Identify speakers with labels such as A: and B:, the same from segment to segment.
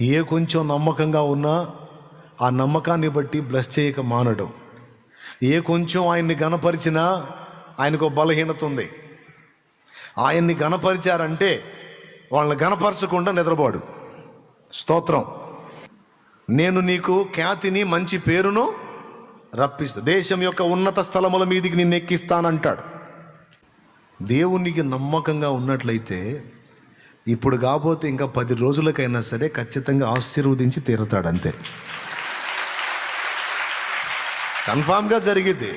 A: ఏ కొంచెం నమ్మకంగా ఉన్నా ఆ నమ్మకాన్ని బట్టి బ్లెస్ చేయక మానడం. ఏ కొంచెం ఆయన్ని గనపరిచినా ఆయనకు బలహీనత ఉంది. ఆయన్ని గనపరిచారంటే వాళ్ళని గనపరచకుండా నిద్రపోడు. స్తోత్రం. నేను నీకు ఖ్యాతిని మంచి పేరును రప్పిస్తా. దేశం యొక్క ఉన్నత స్థలముల మీదికి నిన్ను ఎక్కిస్తానంటాడు దేవునికి నమ్మకంగా ఉన్నట్లయితే ఇప్పుడు కాకపోతే ఇంకా పది రోజులకైనా సరే ఖచ్చితంగా ఆశీర్వదించి తీరుతాడు అంతే కన్ఫామ్గా జరిగింది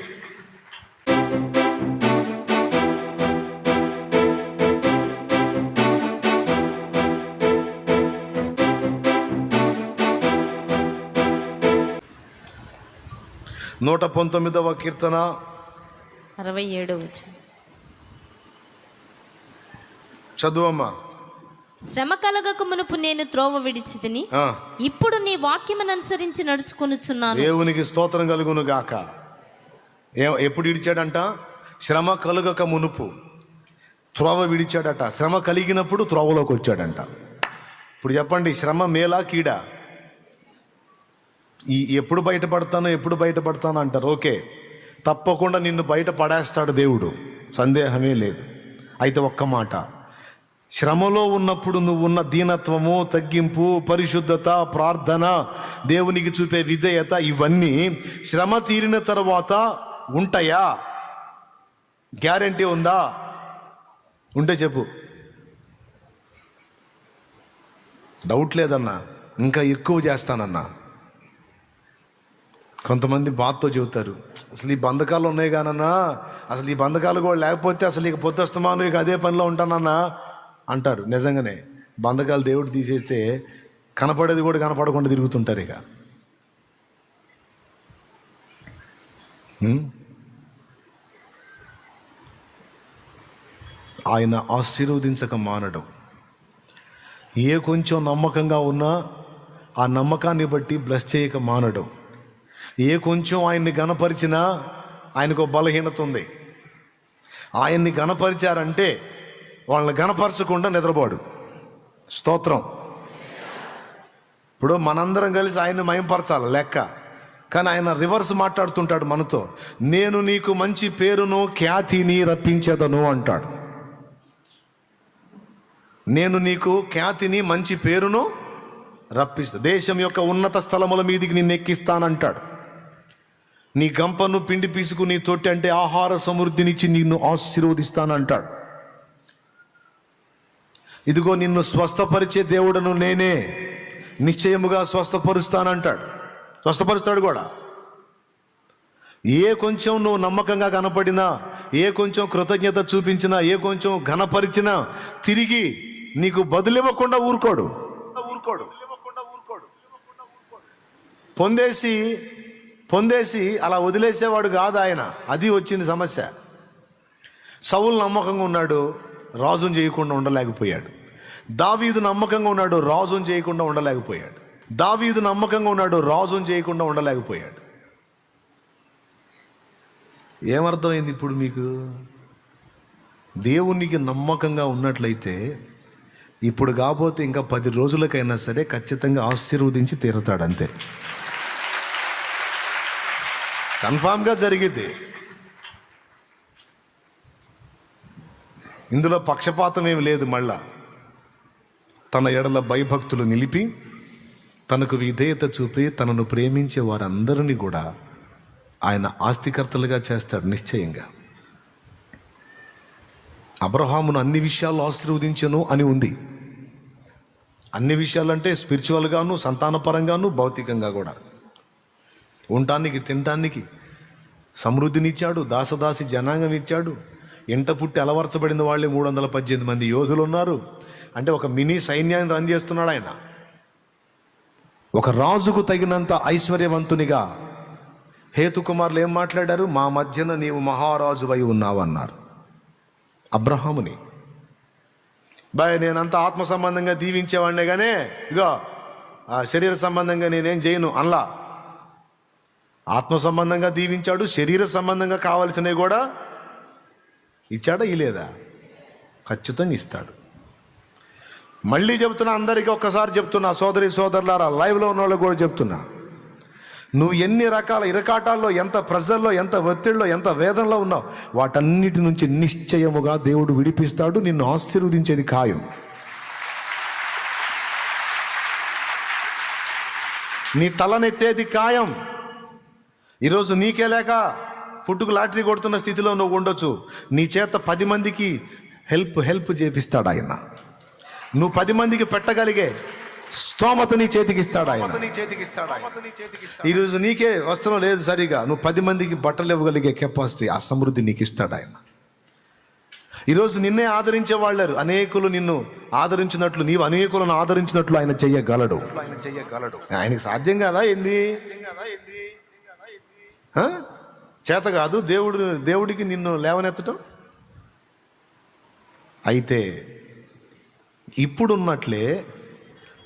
A: నూట పంతొమ్మిదవ కీర్తన.
B: అరవై ఏడు
A: చదువమ్మా.
B: శ్రమ కలగక మునుపు నేను త్రోవ విడిచి తిని ఇప్పుడు నీ వాక్యమును అనుసరించి నడుచుకొనుచున్నాను.
A: దేవునికి స్తోత్రం కలుగును గాక. ఏ ఎప్పుడు ఇడిచాడంట శ్రమ కలుగక మునుపు. త్రోవ విడిచాడట. శ్రమ కలిగినప్పుడు త్రోవలోకి వచ్చాడంట. ఇప్పుడు చెప్పండి శ్రమ మేలా కీడా? ఈ ఎప్పుడు బయటపడతానో ఎప్పుడు బయటపడతానో అంటారు. ఓకే. తప్పకుండా నిన్ను బయట పడేస్తాడు దేవుడు. సందేహమే లేదు. అయితే ఒక్క మాట. శ్రమలో ఉన్నప్పుడు నువ్వు ఉన్న దీనత్వము తగ్గింపు పరిశుద్ధత ప్రార్థన దేవునికి చూపే విధేయత ఇవన్నీ శ్రమ తీరిన తర్వాత ఉంటాయా? గ్యారంటీ ఉందా? ఉంటే చెప్పు. డౌట్ లేదన్నా ఇంకా ఎక్కువ చేస్తానన్నా. కొంతమంది బాధతో చెబుతారు అసలు ఈ బంధకాలు ఉన్నాయి కానన్నా అసలు ఈ బంధకాలు కూడా లేకపోతే అసలు ఇక పొద్దుస్తమాను ఇక అదే పనిలో ఉంటానన్నా. అంటారు. నిజంగానే బంధకాలు దేవుడు తీసేస్తే కనపడేది కూడా కనపడకుండా తిరుగుతుంటారు ఇక. ఆయన ఆశీర్వదించక మానడం. ఏ కొంచెం నమ్మకంగా ఉన్నా ఆ నమ్మకాన్ని బట్టి బ్లెస్ చేయక మానడం. ఏ కొంచెం ఆయన్ని గనపరిచినా ఆయనకు ఒక బలహీనత ఉంది. ఆయన్ని గనపరిచారంటే వాళ్ళని గణపరచకుండా నిద్రపోడు. స్తోత్రం. ఇప్పుడు మనందరం కలిసి ఆయన్ని మయంపరచాలి లెక్క. కానీ ఆయన రివర్స్ మాట్లాడుతుంటాడు మనతో. నేను నీకు మంచి పేరును ఖ్యాతిని రప్పించేదను అంటాడు. నేను నీకు ఖ్యాతిని మంచి పేరును రప్పిస్తా. దేశం యొక్క ఉన్నత స్థలముల మీదికి నిన్ను ఎక్కిస్తానంటాడు. నీ గంపను పిండి పీసుకు నీ తొట్టి అంటే ఆహార సమృద్ధినిచ్చి నిన్ను ఆశీర్వదిస్తానంటాడు. ఇదిగో నిన్ను స్వస్థపరిచే దేవుడను నేనే నిశ్చయముగా స్వస్థపరుస్తానంటాడు. స్వస్థపరుస్తాడు కూడా. ఏ కొంచెం నువ్వు నమ్మకంగా కనపడినా ఏ కొంచెం కృతజ్ఞత చూపించినా ఏ కొంచెం ఘనపరిచినా తిరిగి నీకు బదులివ్వకుండా ఊరుకోడు. ఊరుకోడు. పొందేసి పొందేసి అలా వదిలేసేవాడు కాదు ఆయన. అది వచ్చింది సమస్య. సౌలు నమ్మకంగా ఉన్నాడు. రాజును చేయకుండా ఉండలేకపోయాడు. దావీదు నమ్మకంగా ఉన్నాడు రాజును చేయకుండా ఉండలేకపోయాడు. దావీదు నమ్మకంగా ఉన్నాడు రాజును చేయకుండా ఉండలేకపోయాడు. ఏమర్థమైంది ఇప్పుడు మీకు? దేవునికి నమ్మకంగా ఉన్నట్లయితే ఇప్పుడు కాకపోతే ఇంకా పది రోజులకైనా సరే ఖచ్చితంగా ఆశీర్వదించి తీరతాడంతే కన్ఫామ్గా జరిగితే ఇందులో పక్షపాతం ఏమి లేదు మళ్ళా. తన ఎడల భయభక్తులు నిలిపి తనకు విధేయత చూపి తనను ప్రేమించే వారందరినీ కూడా ఆయన ఆస్తికర్తలుగా చేస్తాడు నిశ్చయంగా. అబ్రహామును అన్ని విషయాల్లో ఆశీర్వదించను అని ఉంది. అన్ని విషయాలంటే స్పిరిచువల్గాను సంతానపరంగాను భౌతికంగా కూడా. ఉండటానికి తినటానికి సమృద్ధినిచ్చాడు దాసదాసి జనాంగం ఇచ్చాడు ఇంట పుట్టి అలవర్చబడిన వాళ్ళే మూడు వందల పద్దెనిమిది మంది యోధులు ఉన్నారు అంటే ఒక మినీ సైన్యాన్ని రన్ చేస్తున్నాడు ఆయన. ఒక రాజుకు తగినంత ఐశ్వర్యవంతునిగా హేతుకుమార్లు ఏం మాట్లాడారు? మా మధ్యన నీవు మహారాజువై ఉన్నావన్నారు. అబ్రహాముని. బాయ్ నేనంతా ఆత్మ సంబంధంగా దీవించేవాడినే కానీ ఇగో ఆ శరీర సంబంధంగా నేనేం చేయను అనలా. ఆత్మ సంబంధంగా దీవించాడు శరీర సంబంధంగా కావలసినవి కూడా ఇచ్చాడా ఇలేదా ఖచ్చితంగా ఇస్తాడు. మళ్ళీ చెప్తున్నా అందరికీ ఒక్కసారి చెప్తున్నా సోదరి సోదరులారా లైవ్లో ఉన్న వాళ్ళకి కూడా చెప్తున్నా. నువ్వు ఎన్ని రకాల ఇరకాటాల్లో ఎంత ప్రెజర్లో ఎంత ఒత్తిడిలో ఎంత వేదనలో ఉన్నావు వాటన్నిటి నుంచి నిశ్చయముగా దేవుడు విడిపిస్తాడు నిన్ను ఆశీర్వదించేది ఖాయం. నీ తలనెత్తేది ఖాయం. ఈరోజు నీకే లేక పుట్టుకు లాటరీ కొడుతున్న స్థితిలో నువ్వు ఉండొచ్చు. నీ చేత పది మందికి హెల్ప్ హెల్ప్ చేపిస్తాడు ఆయన. నువ్వు పది మందికి పెట్టగలిగే స్తోమత నీ చేతికి ఇస్తాడు ఆయన. నీ చేతికి ఇస్తాడు ఈరోజు నీకే వస్త్రం లేదు సరిగా. నువ్వు పది మందికి బట్టలు ఇవ్వగలిగే కెపాసిటీ ఆ సమృద్ధి నీకు ఇస్తాడు ఆయన. ఈరోజు నిన్నే ఆదరించే వాళ్ళారు అనేకులు నిన్ను ఆదరించినట్లు నీవు అనేకులను ఆదరించినట్లు ఆయన చెయ్యగలడు. ఆయన చెయ్యగలడు. ఆయనకి సాధ్యం కాదా ఏంది? చేత కాదు దేవుడు దేవుడికి నిన్ను లేవనెత్తటం? అయితే ఇప్పుడున్నట్లే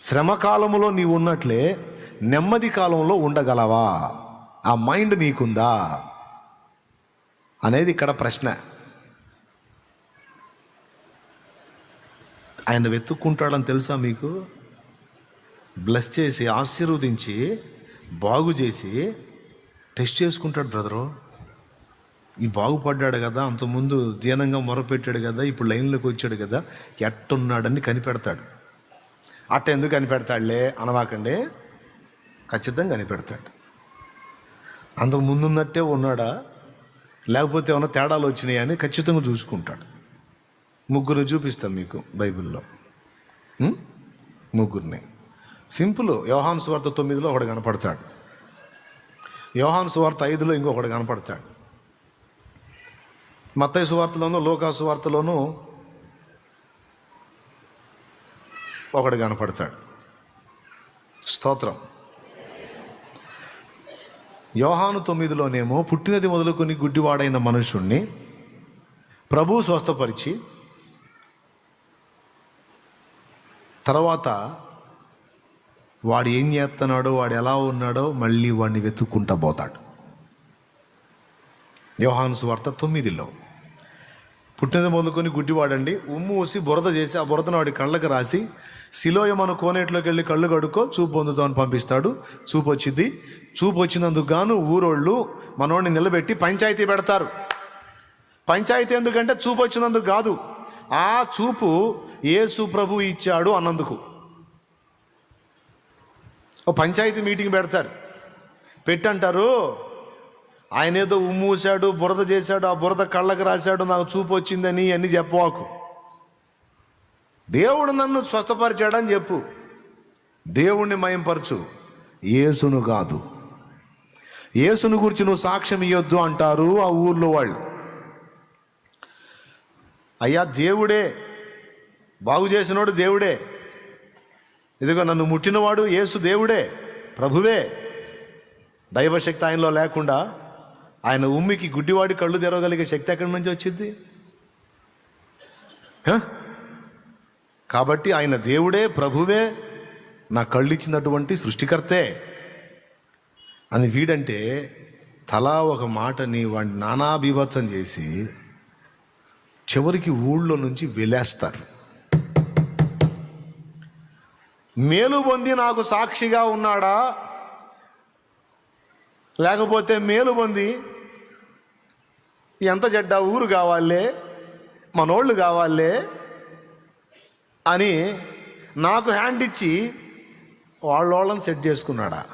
A: శ్రమకాలంలో నీవు ఉన్నట్లే నెమ్మది కాలంలో ఉండగలవా? ఆ మైండ్ నీకుందా? అనేది ఇక్కడ ప్రశ్న. ఆయన వెతుక్కుంటాడని తెలుసా మీకు? బ్లెస్ చేసి ఆశీర్వదించి బాగు చేసి టెస్ట్ చేసుకుంటాడు బ్రదరు. ఈ బాగుపడ్డాడు కదా అంతకుముందు దీనంగా మొరపెట్టాడు కదా ఇప్పుడు లైన్లోకి వచ్చాడు కదా ఎట్టున్నాడని కనిపెడతాడు. అట్ట ఎందుకు కనిపెడతాడులే అనవాకండి ఖచ్చితంగా కనిపెడతాడు. అంతకు ముందున్నట్టే ఉన్నాడా లేకపోతే ఏమైనా తేడాలు వచ్చినాయా అని ఖచ్చితంగా చూసుకుంటాడు. ముగ్గురు చూపిస్తాం మీకు బైబిల్లో. ముగ్గురిని. సింపుల్ యోహాన్ స్వార్థ తొమ్మిదిలో ఒకడు కనపడతాడు. యోహాన్ స్వార్థ ఐదులో ఇంకొకడు కనపడతాడు. మత్తైసు సువార్తలోను లోకా సువార్తలోను ఒకడు కనపడతాడు. స్తోత్రం. యోహాను తొమ్మిదిలోనేమో పుట్టినది మొదలుకొని గుడ్డివాడైన మనుషుణ్ణి ప్రభు స్వస్థపరిచి తర్వాత వాడు ఏం చేస్తున్నాడో వాడు ఎలా ఉన్నాడో మళ్ళీ వాడిని వెతుక్కుంటా పోతాడు. యోహాను సువార్త తొమ్మిదిలో. పుట్టినది మొదలుకొని గుడ్డివాడండి ఉమ్ము ఊసి బురద చేసి ఆ బురదను వాడి కళ్ళకు రాసి శిలోయ మన కోనేట్లోకి వెళ్ళి కళ్ళు కడుక్కో చూపు పొందుతామని పంపిస్తాడు. చూపు వచ్చింది. చూపు వచ్చినందుకు గాను ఊరోళ్ళు మనోడిని నిలబెట్టి పంచాయతీ పెడతారు. పంచాయతీ ఎందుకంటే చూపు వచ్చినందుకు కాదు. ఆ చూపు యేసు ప్రభు ఇచ్చాడు అన్నందుకు. ఓ పంచాయతీ మీటింగ్ పెడతారు. పెట్టంటారు. ఆయన ఏదో ఉమ్మూసాడు బురద చేశాడు ఆ బురద కళ్ళకు రాశాడు నాకు చూపు వచ్చిందని అన్ని చెప్పవాకు. దేవుడు నన్ను స్వస్థపరిచాడని చెప్పు. దేవుణ్ణి మయంపరచు. యేసును కాదు. యేసును గురించి నువ్వు సాక్ష్యం ఇవ్వద్దు అంటారు ఆ ఊర్లో వాళ్ళు. అయ్యా దేవుడే. బాగు చేసినోడు దేవుడే. ఇదిగో నన్ను ముట్టినవాడు యేసు దేవుడే ప్రభువే. దైవశక్తి ఆయనలో లేకుండా ఆయన ఉమ్మికి గుడ్డివాడి కళ్ళు తెరవగలిగే శక్తి ఎక్కడి నుంచి వచ్చింది? కాబట్టి ఆయన దేవుడే ప్రభువే నా కళ్ళు ఇచ్చినటువంటి సృష్టికర్తే. అని వీడంటే తలా ఒక మాటని వాడిని నానా బీభత్సం చేసి చివరికి ఊళ్ళో నుంచి వెలేస్తారు మేలు పొంది నాకు సాక్షిగా ఉన్నాడా? లేకపోతే మేలు పొంది ఎంత చెడ్డ ఊరు కావాలే మనోళ్ళు కావాలే అని నాకు హ్యాండ్ ఇచ్చి వాళ్ళోళ్ళని సెట్ చేసుకున్నాడా.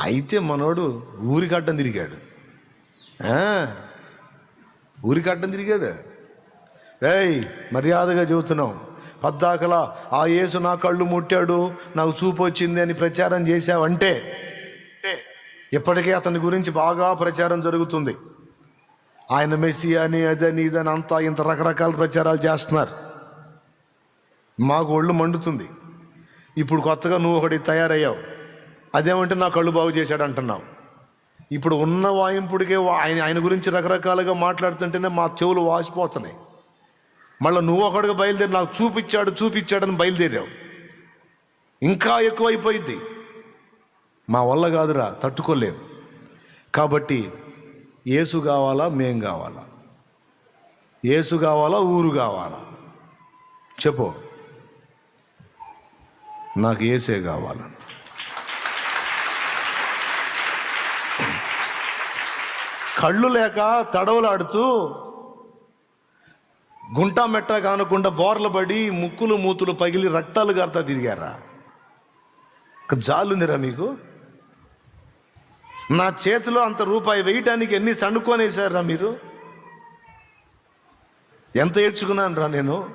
A: అయితే మనోడు ఊరి కట్టం తిరిగాడు. ఊరి కట్టం తిరిగాడు. రేయ్ మర్యాదగా చెబుతున్నాం పద్దాకలా ఆ యేసు నా కళ్ళు ముట్టాడు నాకు చూపు వచ్చింది అని ప్రచారం చేశావంటే ఇప్పటికే అతని గురించి బాగా ప్రచారం జరుగుతుంది. ఆయన మెస్సి అని అదని ఇదని అంతా ఇంత రకరకాల ప్రచారాలు చేస్తున్నారు. మాకు ఒళ్ళు మండుతుంది. ఇప్పుడు కొత్తగా నువ్వు ఒకటి తయారయ్యావు. అదేమంటే నా కళ్ళు బాగు చేశాడు అంటున్నావు ఇప్పుడు ఉన్న వాయింపుడికే ఆయన ఆయన గురించి రకరకాలుగా మాట్లాడుతుంటేనే మా చెవులు వాసిపోతున్నాయి. మళ్ళీ నువ్వు ఒకడిగా బయలుదేరి నాకు చూపించాడు చూపించాడని బయలుదేరావు. ఇంకా ఎక్కువైపోయింది మా వల్ల కాదురా తట్టుకోలేం. కాబట్టి ఏసు కావాలా మేం కావాలా? ఏసు కావాలా ఊరు కావాలా? చెప్పు. నాకు ఏసే కావాలా. కళ్ళు లేక తడవలాడుతూ గుంటా మెట్ట కానకుండా బోర్లు పడి ముక్కులు మూతులు పగిలి రక్తాలు గారుతా తిరిగారా? ఒక జాలుందిరా మీకు? నా చేతిలో అంత రూపాయి వేయటానికి ఎన్ని సణుకొనేసారా మీరు? ఎంత ఏడ్చుకున్నాను రా నేను?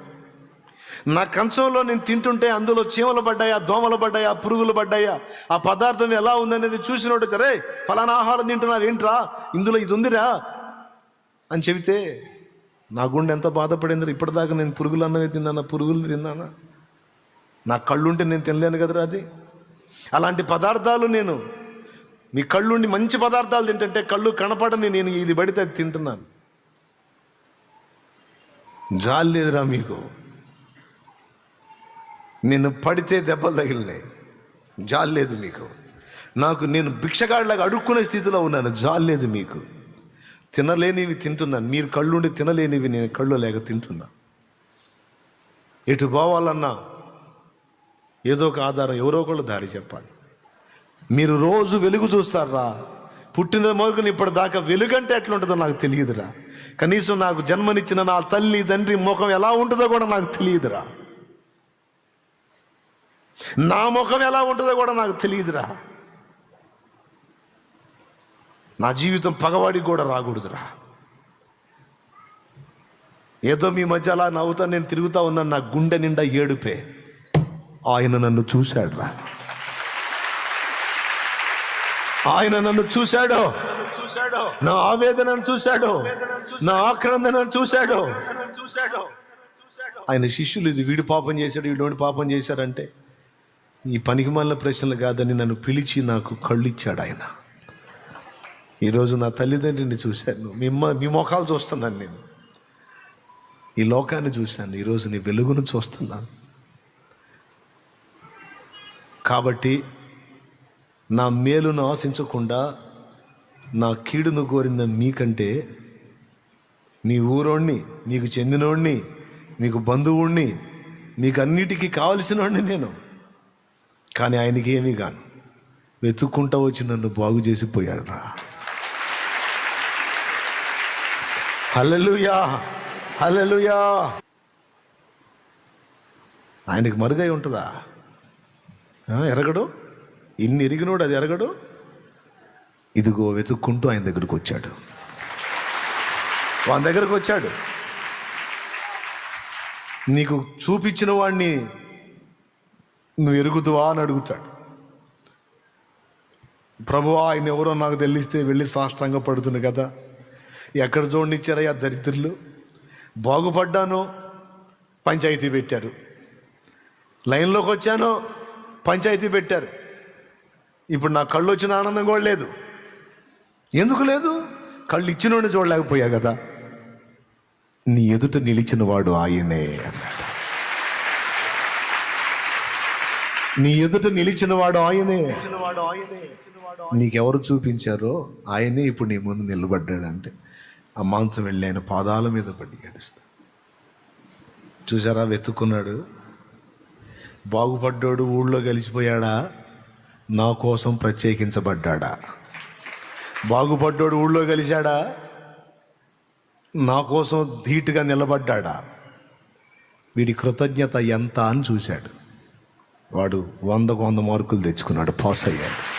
A: నా కంచంలో నేను తింటుంటే అందులో చీమలు పడ్డాయా దోమలు పడ్డాయా పురుగులు పడ్డాయా? ఆ పదార్థం ఎలా ఉందనేది చూసినోడు సరే ఫలానా ఆహారం తింటున్నావు ఏంట్రా? ఇందులో ఇది ఉందిరా? అని చెబితే నా గుండె ఎంత బాధపడిందిరా? ఇప్పటిదాకా నేను పురుగులు అన్నవి తిన్నానా? పురుగులు తిన్నానా? నా కళ్ళుంటే నేను తినలేను కదరా అది? అలాంటి పదార్థాలు నేను మీ కళ్ళుండి మంచి పదార్థాలు తింటుంటే కళ్ళు కనపడని నేను ఇది పడితే అది తింటున్నాను. జాలి లేదురా మీకు. నేను పడితే దెబ్బలు తగిలినాయి. జాలి లేదు మీకు. నాకు నేను భిక్షగాడిలాగా అడుక్కునే స్థితిలో ఉన్నాను. జాలి లేదు మీకు. తినలేనివి తింటున్నాను. మీరు కళ్ళుండి తినలేనివి నేను కళ్ళు లేక తింటున్నా. ఎటు పోవాలన్నా ఏదో ఒక ఆధారం ఎవరో ఒకళ్ళు దారి చెప్పాలి. మీరు రోజు వెలుగు చూస్తారా? పుట్టిన మొదలుకొని ఇప్పటిదాకా వెలుగంటే ఎట్లుంటుందో నాకు తెలియదురా. కనీసం నాకు జన్మనిచ్చిన నా తల్లి తండ్రి ముఖం ఎలా ఉంటుందో కూడా నాకు తెలియదురా. నా ముఖం ఎలా ఉంటుందో కూడా నాకు తెలియదురా. నా జీవితం పగవాడికి కూడా రాకూడదురా. ఏదో మీ మధ్య అలా నవ్వుతా నేను తిరుగుతా ఉన్నాను నా గుండె నిండా ఏడుపే. ఆయన నన్ను చూశాడురా. ఆయన నన్ను చూశాడు. నా ఆవేదనను చూశాడు. నా ఆక్రందనను చూశాడు. ఆయన శిష్యులు ఇది వీడు పాపం చేశాడు వీడు పాపం చేశారంటే ఈ పనికి మాలిన ప్రశ్నలు కాదని నన్ను పిలిచి నాకు కళ్ళు ఇచ్చాడు ఆయన ఈరోజు నా తల్లిదండ్రిని చూశాను. మీ మ- మీ ముఖాలు చూస్తున్నాను నేను. ఈ లోకాన్ని చూశాను. ఈరోజు నీ వెలుగును చూస్తున్నాను. కాబట్టి నా మేలును ఆశించకుండా నా కీడును కోరింద మీకంటే మీ ఊరోణ్ణి మీకు చెందినోడిని మీకు బంధువుణ్ణి మీకు అన్నిటికీ కావలసినోడిని నేను. కానీ ఆయనకి ఏమీ కాను. వెతుక్కుంటా వచ్చి నన్ను బాగు చేసిపోయాడు రా హలలుయా హలలుయా ఆయనకి మరుగై ఉంటుందా? ఎరగడు? ఇన్ని ఎరిగినోడు అది ఎరగడు? ఇదిగో వెతుక్కుంటూ ఆయన దగ్గరకు వచ్చాడు. వాని దగ్గరకు వచ్చాడు. నీకు చూపించిన వాడిని నువ్వు ఎరుగుతువా అని అడుగుతాడు. ప్రభువా ఆయన ఎవరో నాకు తెలిస్తే వెళ్ళి సాష్టంగా పడుతుంది కదా. ఎక్కడ చూడనిచ్చారయ్యా దరిద్రులు? బాగుపడ్డాను పంచాయతీ పెట్టారు. లైన్లోకి వచ్చాను పంచాయతీ పెట్టారు. ఇప్పుడు నా కళ్ళు వచ్చిన ఆనందం కూడా లేదు. ఎందుకు లేదు? కళ్ళు ఇచ్చినోడిని చూడలేకపోయా కదా. నీ ఎదుట నిలిచిన వాడు ఆయనే అన్నాడు. నీ ఎదుట నిలిచిన వాడు ఆయనే. నీకెవరు చూపించారో ఆయనే ఇప్పుడు నీ ముందు నిలబడ్డాడంటే ఆ మాంసం వెళ్ళి ఆయన పాదాల మీద పడి ఏడుస్తా. చూసారా వెతుక్కున్నాడు? బాగుపడ్డాడు ఊళ్ళో కలిసిపోయాడా నా కోసం ప్రత్యేకించబడ్డాడా? బాగుపడ్డాడు ఊళ్ళో కలిశాడా నా కోసం ధీటుగా నిలబడ్డాడా? వీడి కృతజ్ఞత ఎంత అని చూశాడు. వాడు వందకు వంద మార్కులు తెచ్చుకున్నాడు పాస్ అయ్యాడు.